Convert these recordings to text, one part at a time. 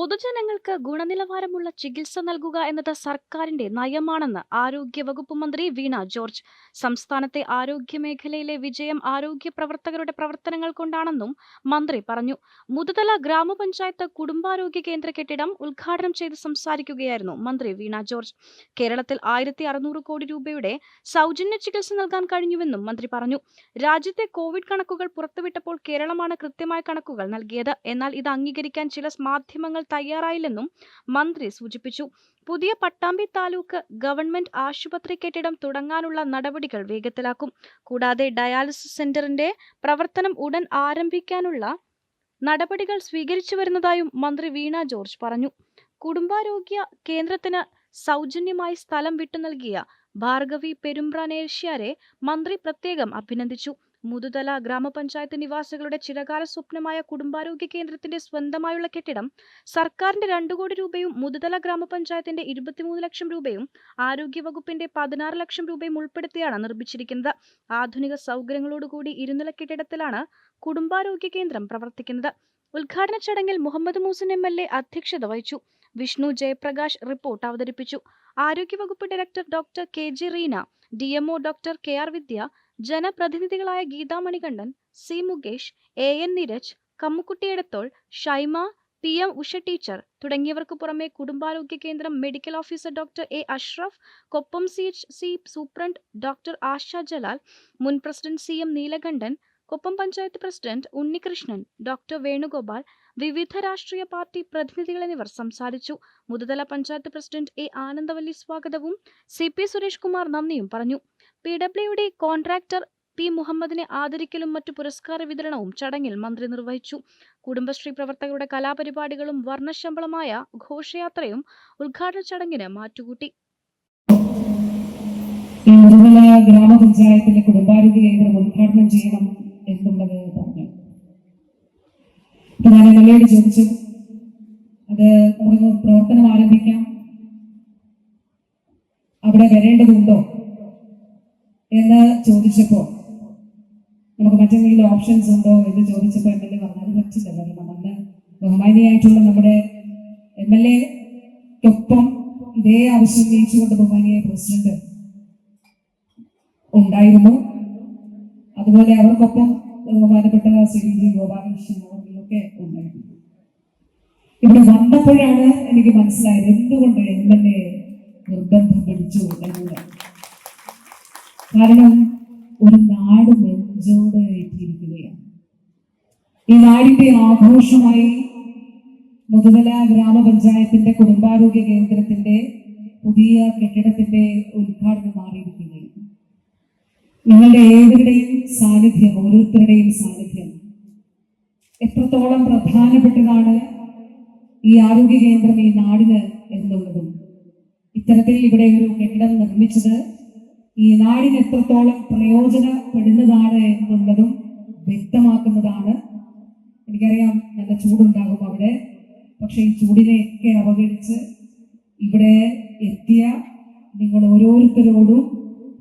പൊതുജനങ്ങൾക്ക് ഗുണനിലവാരമുള്ള ചികിത്സ നൽകുക എന്നത് സർക്കാരിന്റെ നയമാണെന്ന് ആരോഗ്യവകുപ്പ് മന്ത്രി വീണ ജോർജ്. സംസ്ഥാനത്തെ ആരോഗ്യ മേഖലയിലെ വിജയം ആരോഗ്യ പ്രവർത്തകരുടെ പ്രവർത്തനങ്ങൾ കൊണ്ടാണെന്നും മന്ത്രി പറഞ്ഞു. മുതുതല ഗ്രാമപഞ്ചായത്ത് കുടുംബാരോഗ്യ കേന്ദ്ര കെട്ടിടം ഉദ്ഘാടനം ചെയ്ത് സംസാരിക്കുകയായിരുന്നു മന്ത്രി വീണ ജോർജ്. കേരളത്തിൽ ആയിരത്തി അറുന്നൂറ് കോടി രൂപയുടെ സൗജന്യ ചികിത്സ നൽകാൻ കഴിഞ്ഞുവെന്നും മന്ത്രി പറഞ്ഞു. രാജ്യത്തെ കോവിഡ് കണക്കുകൾ പുറത്തുവിട്ടപ്പോൾ കേരളമാണ് കൃത്യമായ കണക്കുകൾ നൽകിയത്. എന്നാൽ ഇത് അംഗീകരിക്കാൻ ചില മാധ്യമങ്ങൾ തയ്യാറായില്ലെന്നും മന്ത്രി സൂചിപ്പിച്ചു. പുതിയ പട്ടാമ്പി താലൂക്ക് ഗവൺമെന്റ് ആശുപത്രി കെട്ടിടം തുടങ്ങാനുള്ള നടപടികൾ വേഗത്തിലാക്കും. കൂടാതെ ഡയാലിസിസ് സെന്ററിന്റെ പ്രവർത്തനം ഉടൻ ആരംഭിക്കാനുള്ള നടപടികൾ സ്വീകരിച്ചു വരുന്നതായും മന്ത്രി വീണ ജോർജ് പറഞ്ഞു. കുടുംബാരോഗ്യ കേന്ദ്രത്തിന് സൗജന്യമായി സ്ഥലം വിട്ടു നൽകിയ ഭാർഗവി പെരുമ്പ്രാനേഷ്യാരെ മന്ത്രി പ്രത്യേകം അഭിനന്ദിച്ചു. മുതുതല ഗ്രാമപഞ്ചായത്ത് നിവാസികളുടെ ചിരകാല സ്വപ്നമായ കുടുംബാരോഗ്യ കേന്ദ്രത്തിന്റെ സ്വന്തമായുള്ള കെട്ടിടം സർക്കാരിന്റെ രണ്ടു കോടി രൂപയും മുതുതല ഗ്രാമപഞ്ചായത്തിന്റെ ഇരുപത്തിമൂന്ന് ലക്ഷം രൂപയും ആരോഗ്യവകുപ്പിന്റെ പതിനാറ് ലക്ഷം രൂപയും ഉൾപ്പെടുത്തിയാണ് നിർമ്മിച്ചിരിക്കുന്നത്. ആധുനിക സൗകര്യങ്ങളോടുകൂടി ഇരുനില കെട്ടിടത്തിലാണ് കുടുംബാരോഗ്യ കേന്ദ്രം പ്രവർത്തിക്കുന്നത്. ഉദ്ഘാടന ചടങ്ങിൽ Muhammad Moosan M L A അധ്യക്ഷത വഹിച്ചു. വിഷ്ണു ജയപ്രകാശ് റിപ്പോർട്ട് അവതരിപ്പിച്ചു. ആരോഗ്യവകുപ്പ് director doctor K G Reena D MO doctor K R Vidya ജനപ്രതിനിധികളായ Geetha Manikandan C Mukesh A N Neeraj Kammukutty Edathol Shaima P M Usha teacher തുടങ്ങിയവർക്ക് പുറമെ കുടുംബാരോഗ്യ കേന്ദ്രം medical officer doctor A Ashraf Koppam C H C superintendent doctor Asha Jalal മുൻ president C M Neelakandan Koppam panchayat president Unnikrishnan doctor Venugopal വിവിധ രാഷ്ട്രീയ party പ്രതിനിധികൾ എന്നിവർ സംസാരിച്ചു. മുതതല പഞ്ചായത്ത് പ്രസിഡന്റ് എ ആനന്ദവല്ലി സ്വാഗതവും സി പി സുരേഷ് കുമാർ നന്ദിയും പറഞ്ഞു. P W D contractor P മുഹമ്മദിനെ ആദരിക്കലും മറ്റു പുരസ്കാര വിതരണവും ചടങ്ങിൽ മന്ത്രി നിർവഹിച്ചു. കുടുംബശ്രീ പ്രവർത്തകരുടെ കലാപരിപാടികളും വർണശമ്പളമായ ഘോഷയാത്രയും ഉദ്ഘാടന ചടങ്ങിന് മാറ്റുകൂട്ടി. ഗ്രാമപഞ്ചായത്തിലെ കുടുംബാരോഗ്യ കേന്ദ്രം ഉദ്ഘാടനം ചെയ്യണം എന്നുള്ളത് പറഞ്ഞു. ഞാൻ എം ചോദിച്ചു. അത് നമുക്ക് പ്രവർത്തനം ആരംഭിക്കാം. അവിടെ വരേണ്ടതുണ്ടോ? എന്ന് ചോദിച്ചപ്പോൾ നമുക്ക് മറ്റെന്തെങ്കിലും ഓപ്ഷൻസ് ഉണ്ടോ? എന്ന് ചോദിച്ചപ്പോൾ എം എൽ എ പറഞ്ഞാലും പറ്റില്ല കാരണം ബഹുമാനിയായിട്ടുള്ള നമ്മുടെ എം എൽ എക്കൊപ്പം ഇതേ ആവശ്യം ഉന്നയിച്ചുകൊണ്ട് ബഹുമാനിയായ പ്രസിഡന്റ് ഉണ്ടായിരുന്നു. അതുപോലെ അവർക്കൊപ്പം ബഹുമാനപ്പെട്ട ശ്രീ ജി ഗോപാലകൃഷ്ണൻ ഒക്കെ ഉണ്ടായിരുന്നു. ഇവിടെ വന്നപ്പോഴാണ് എനിക്ക് മനസ്സിലായത് എന്തുകൊണ്ട് എം എൽ എ നിർബന്ധം പിടിച്ചു എന്നത് കാരണം ഒരു നാട് നെഞ്ചോട് ഈ നാടിന്റെ ആഘോഷമായി മുതുമല ഗ്രാമപഞ്ചായത്തിന്റെ കുടുംബാരോഗ്യ കേന്ദ്രത്തിന്റെ പുതിയ കെട്ടിടത്തിന്റെ ഉദ്ഘാടനം മാറിയിരിക്കുകയാണ്. നിങ്ങളുടെ ഏവരുടെയും സാന്നിധ്യം ഓരോരുത്തരുടെയും സാന്നിധ്യം എത്രത്തോളം പ്രധാനപ്പെട്ടതാണ് ഈ ആരോഗ്യ കേന്ദ്രം ഈ നാടിന് എന്നുള്ളതും. ഇത്തരത്തിൽ ഇവിടെ ഒരു കെട്ടിടം നിർമ്മിച്ചത് ഈ നാടിന് എത്രത്തോളം പ്രയോജനപ്പെടുന്നതാണ് എന്നുള്ളതും വ്യക്തമാക്കുന്നതാണ്. എനിക്കറിയാം നല്ല ചൂടുണ്ടാകും അവിടെ. പക്ഷെ ഈ ചൂടിനെയൊക്കെ അവഗണിച്ച് ഇവിടെ എത്തിയ നിങ്ങൾ ഓരോരുത്തരോടും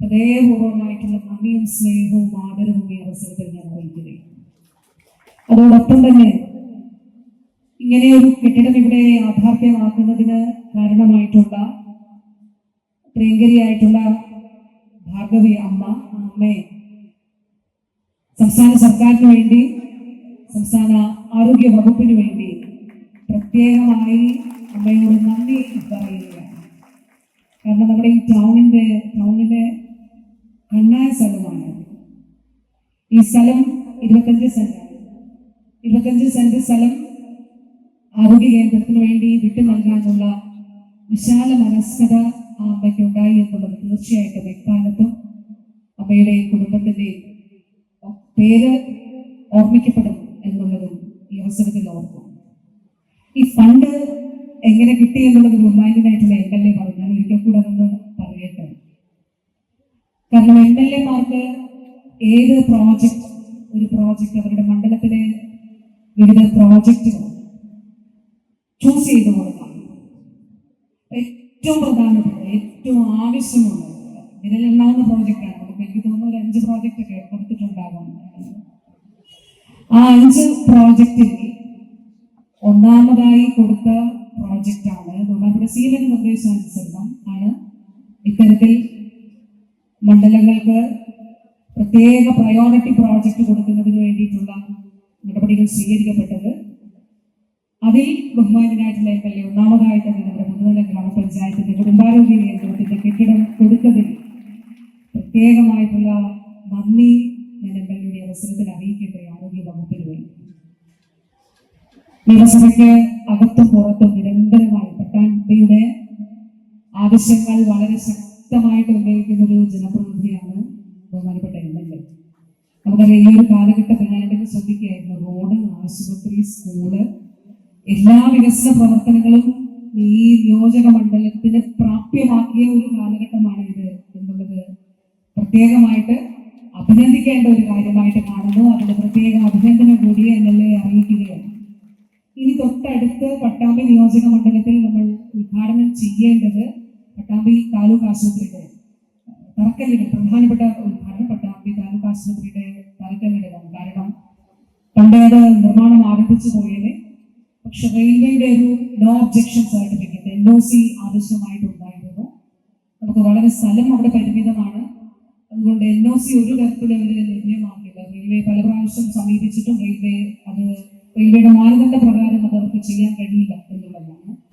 ഹൃദയപൂർവമായിട്ടുള്ള നന്ദിയും സ്നേഹവും ആദരവും ഈ അവസരത്തിൽ ഞാൻ അറിയിക്കുന്നത് അതോടൊപ്പം തന്നെ ഇങ്ങനെ ഒരു കെട്ടിടം ഇവിടെ യാഥാർത്ഥ്യമാക്കുന്നതിന് കാരണമായിട്ടുള്ള പ്രിയങ്കരിയായിട്ടുള്ള ഭാർഗവി അമ്മ അമ്മയെ സംസ്ഥാന സർക്കാരിന് വേണ്ടി സംസ്ഥാന ആരോഗ്യ വകുപ്പിന് വേണ്ടി പ്രത്യേകമായി അമ്മയോട് നന്ദി പറയുകയാണ്. കാരണം നമ്മുടെ ഈ ടൗണിന്റെ ടൗണിലെ കണ്ണായ സ്ഥലമാണ്. ഈ സ്ഥലം ഇരുപത്തഞ്ച് സെന്റാണ് ഇരുപത്തഞ്ച് സെന്റ് സ്ഥലം ആരോഗ്യ കേന്ദ്രത്തിന് വേണ്ടി വിട്ടു നൽകാനുള്ള വിശാല മനസ്കത ആ അമ്മയ്ക്ക് ഉണ്ടായി എന്നുള്ളത് തീർച്ചയായിട്ടും എക്കാലത്തും അമ്മയുടെ കുടുംബത്തിന്റെ പേര് ഓർമ്മിക്കപ്പെടും എന്നുള്ളതും ഈ അവസരത്തിൽ ഓർക്കും. ഈ ഫണ്ട് എങ്ങനെ കിട്ടി എന്നുള്ളത് ബഹുമാന്യനായിട്ടുള്ള എം എൽ എ പറഞ്ഞു ഞാൻ ഒരിക്കൽ കൂടെ ഒന്ന് പറയട്ടെ. കാരണം എം എൽ എമാർക്ക് ഏത് പ്രോജക്റ്റ് ഒരു പ്രോജക്റ്റ് അവരുടെ മണ്ഡലത്തിലെ വിവിധ പ്രോജക്റ്റുകൾ ചൂസ് ചെയ്ത് കൊടുക്കാം. ഏറ്റവും പ്രധാനപ്പെട്ട ഏറ്റവും ആവശ്യമുള്ളത് വിരലെണ്ണാവുന്ന പ്രോജക്റ്റാണ്. എനിക്ക് തോന്നുന്നു ഒരു അഞ്ച് പ്രോജക്റ്റ് ഒക്കെ കൊടുത്തിട്ടുണ്ടാകും ആ അഞ്ച് പ്രോജക്റ്റിൽ ഒന്നാമതായി കൊടുത്ത പ്രോജക്റ്റാണ്. ആണ് സി എൻ നിർദ്ദേശാനുസരണം ആണ്. ഇത്തരത്തിൽ മണ്ഡലങ്ങൾക്ക് പ്രത്യേക പ്രയോറിറ്റി പ്രോജക്റ്റ് കൊടുക്കുന്നതിന് വേണ്ടിയിട്ടുള്ള നടപടികൾ സ്വീകരിക്കപ്പെട്ടത് അതിൽ ബഹുമാനായിട്ടുള്ള എം എൽ എ ഒന്നാമതായി തന്നെ നമ്മുടെ മുൻനില ഗ്രാമപഞ്ചായത്തിന്റെ കുടുംബാരോഗ്യ കേന്ദ്രത്തിന്റെ കെട്ടിടം കൊടുത്തതിൽ പ്രത്യേകമായിട്ടുള്ള നന്ദി ഞാൻ എം എൽ എയുടെ അവസരത്തിൽ അറിയിക്കട്ടെ ആരോഗ്യ വകുപ്പിന് വേണ്ടി. നിയമസഭയ്ക്ക് അകത്തും പുറത്തും നിരന്തരമായി പട്ടാമ്പിയുടെ ആവശ്യങ്ങൾ വളരെ ശക്തമായിട്ട് ഉന്നയിക്കുന്ന ഒരു ജനപ്രതിനിധിയാണ് ബഹുമാനപ്പെട്ട എം എൽ എ. നമുക്കറിയാം ഈ ഒരു കാലഘട്ടത്തിൽ ഞാൻ ശ്രദ്ധിക്കുകയായിരുന്നു റോഡ് ആശുപത്രി സ്കൂൾ എല്ലാ വികസന പ്രവർത്തനങ്ങളും ഈ നിയോജക മണ്ഡലത്തിന് പ്രാപ്യമാക്കിയ ഒരു കാലഘട്ടമാണ് ഇത് എന്നുള്ളത് പ്രത്യേകമായിട്ട് അഭിനന്ദിക്കേണ്ട ഒരു കാര്യമായിട്ട് കാണുന്നു. അതിന് പ്രത്യേക അഭിനന്ദനം കൂടി എൻ എൽ എ അറിയിക്കുകയാണ്. ഇനി തൊട്ടടുത്ത് പട്ടാമ്പി നിയോജക മണ്ഡലത്തിൽ നമ്മൾ ഉദ്ഘാടനം ചെയ്യേണ്ടത് പട്ടാമ്പി താലൂക്ക് ആശുപത്രിയുടെ തറക്കല്ലിടൽ പ്രധാനപ്പെട്ട ഉദ്ഘാടനം പട്ടാമ്പി താലൂക്ക് ആശുപത്രിയുടെ തറക്കല്ലിടലാണ് കാരണം പണ്ട് അത് നിർമ്മാണം ആരംഭിച്ചു പോയത് പക്ഷെ റെയിൽവേയുടെ ഒരു no objection certificate N O C ആവശ്യമായിട്ടുണ്ടായിരുന്നു. നമുക്ക് വളരെ സ്ഥലം അവിടെ പരിമിതമാണ്. അതുകൊണ്ട് എൻ ഒ സി ഒരു തരത്തിലും അവരെ ലഭ്യമാക്കില്ല. റെയിൽവേ പല പ്രാവശ്യം സമീപിച്ചിട്ടും റെയിൽവേ അത് റെയിൽവേയുടെ മാനദണ്ഡ പ്രകാരം അത് അവർക്ക് ചെയ്യാൻ കഴിയില്ല എന്നുള്ളതാണ്.